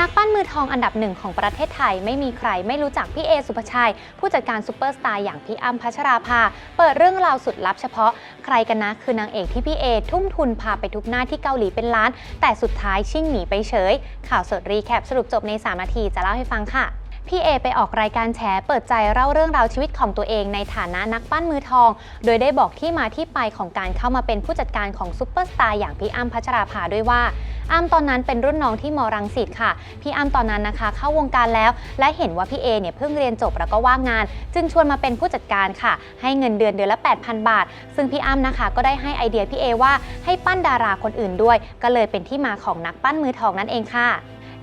นักปั้นมือทองอันดับหนึ่งของประเทศไทยไม่มีใครไม่รู้จักพี่เอสุภชัย ผู้จัดการซูเปอร์สตาร์อย่างพี่อ้ำพัชราภา เปิดเรื่องราวสุดลับเฉพาะ ใครกันนะคือนางเอกที่พี่เอทุ่มทุนพาไปทุกหน้าที่เกาหลีเป็นล้าน แต่สุดท้ายชิ่งหนีไปเฉย ข่าวสดรีแคปสรุปจบใน 3 นาทีจะเล่าให้ฟังค่ะ พี่เอไปออกรายการแฉเปิดใจเล่าเรื่องราวชีวิตของตัวเองในฐานะนักปั้นมือทอง โดยได้บอกที่มาที่ไปของการเข้ามาเป็นผู้จัดการของซุปเปอร์สตาร์อย่างพี่อ้ำพัชราภาด้วยว่าอ้ำตอนนั้นเป็นรุ่นน้องที่มรังสิตค่ะ พี่อ้ำตอนนั้นนะคะ เข้าวงการแล้ว และเห็นว่าพี่เอเนี่ยเพิ่งเรียนจบแล้วก็ว่างงาน จึงชวนมาเป็นผู้จัดการค่ะ ให้เงินเดือนเดือนละ 8,000 บาท ซึ่งพี่อ้ำนะคะก็ได้ให้ไอเดียพี่เอว่าให้ปั้นดาราคนอื่นด้วย ก็เลยเป็นที่มาของนักปั้นมือทองนั่นเองค่ะ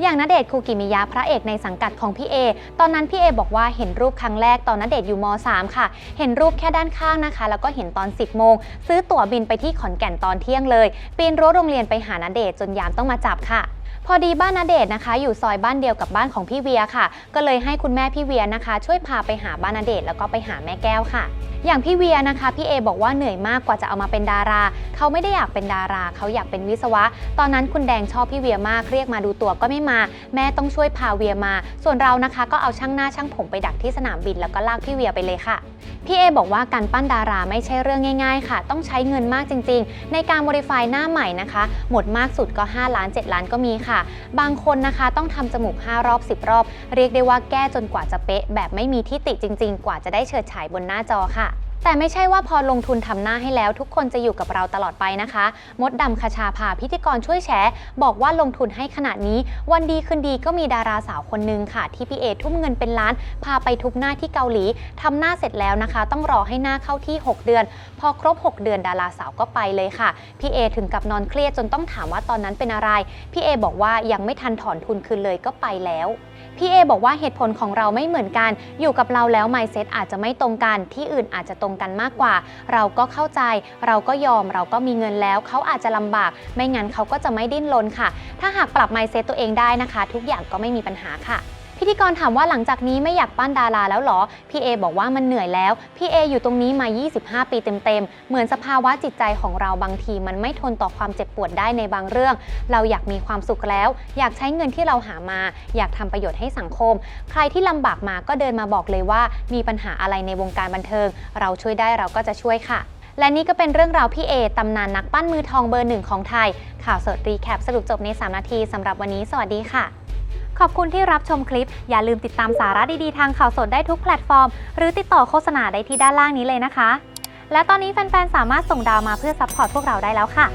อย่างณเดชน์คูกิมิยะพระเอกในสังกัดของพี่เอ ตอนนั้นพี่เอบอกว่าเห็นรูปครั้งแรกตอนณเดชน์อยู่ม .3 ค่ะ เห็นรูปแค่ด้านข้างนะคะ แล้วก็เห็นตอน 10 โมง ซื้อตั๋วบินไปที่ขอนแก่นตอนเที่ยงเลย ปีนรั้วโรงเรียนไปหาณเดชน์จนยามต้องมาจับค่ะพอดีบ้านณเดชน์นะคะ อยู่ซอยบ้านเดียวกับบ้านของพี่เวียค่ะ ก็เลยให้คุณแม่พี่เวียนะคะ ช่วยพาไปหาบ้านณเดชน์แล้วก็ไปหาแม่แก้วค่ะ อย่างพี่เวียนะคะพี่เอบอกว่าเหนื่อยมากกว่าจะเอามาเป็นดารา เขาไม่ได้อยากเป็นดารา เขาอยากเป็นวิศวะ ตอนนั้นคุณแดงชอบพี่เวียมากเรียกมาดูตัวก็ไม่มา แม่ต้องช่วยพาเวียมา ส่วนเรานะคะก็เอาช่างหน้าช่างผมไปดักที่สนามบินแล้วก็ลากพี่เวียไปเลยค่ะพี่เอบอกว่าการปั้นดาราไม่ใช่เรื่องง่าย ๆ ค่ะ ต้องใช้เงินมากจริง ๆ ในการโมดิฟายหน้าใหม่นะคะ หมดมากสุดก็ 5 ล้าน 7 ล้านก็มีค่ะ บางคนนะคะต้องทำจมูก 5 รอบ 10 รอบ เรียกได้ว่าแก้จนกว่าจะเป๊ะ แบบไม่มีที่ติจริง ๆ กว่าจะได้เฉิดฉายบนหน้าจอค่ะ แต่ไม่ใช่ว่าพอลงทุนทำหน้าให้แล้ว ทุกคนจะอยู่กับเราตลอดไปนะคะ มดดำคชาภาพิธีกรช่วยแชร์บอกว่าลงทุนให้ขนาดนี้ วันดีคืนดีก็มีดาราสาวคนหนึ่งค่ะ ที่พี่เอทุ่มเงินเป็นล้าน พาไปทุกหน้าที่เกาหลีทำหน้าเสร็จแล้วนะคะ ต้องรอให้หน้าเข้าที่ 6 เดือน พอครบ 6 เดือนดาราสาวก็ไปเลยค่ะพี่เอถึงกับนอนเครียดจนต้องถามว่าตอนนั้นเป็นอะไรพี่เอบอกว่ายังไม่ทันถอนทุนคืนเลยก็ไปแล้ว พี่เอบอกว่าเหตุผลของเราไม่เหมือนกัน อยู่กับเราแล้ว mindset อาจจะไม่ตรงกัน ที่อื่นอาจจะตรงกันมากกว่า เราก็เข้าใจ เราก็ยอม เราก็มีเงินแล้ว เขาอาจจะลำบาก ไม่งั้นเขาก็จะไม่ดิ้นรนค่ะ ถ้าหากปรับ mindset ตัวเองได้นะคะ ทุกอย่างก็ไม่มีปัญหาค่ะ พิธีกรถามว่าหลังจากนี้ไม่อยากปั้นดาราแล้วเหรอ พี่เอบอกว่ามันเหนื่อยแล้ว พี่เออยู่ตรงนี้มา 25 ปีเต็มๆ เหมือนสภาวะจิตใจของเราบางที มันไม่ทนต่อความเจ็บปวดได้ในบางเรื่อง เราอยากมีความสุขแล้ว อยากใช้เงินที่เราหามา อยากทำประโยชน์ให้สังคม ใครที่ลำบากมาก็เดินมาบอกเลยว่า มีปัญหาอะไรในวงการบันเทิง เราช่วยได้เราก็จะช่วยค่ะและนี่ก็เป็นเรื่องราวพี่เอตำนานนักปั้นมือทองเบอร์หนึ่งของไทย ข่าวสดรีแคปสรุปจบใน 3 นาทีสำหรับวันนี้ สวัสดีค่ะ ขอบคุณที่รับชมคลิป อย่าลืมติดตามสาระดีๆ ทางข่าวสดได้ทุกแพลตฟอร์ม หรือติดต่อโฆษณาได้ที่ด้านล่างนี้เลยนะคะ และตอนนี้แฟนๆ สามารถส่งดาวมาเพื่อซัพพอร์ตพวกเราได้แล้วค่ะ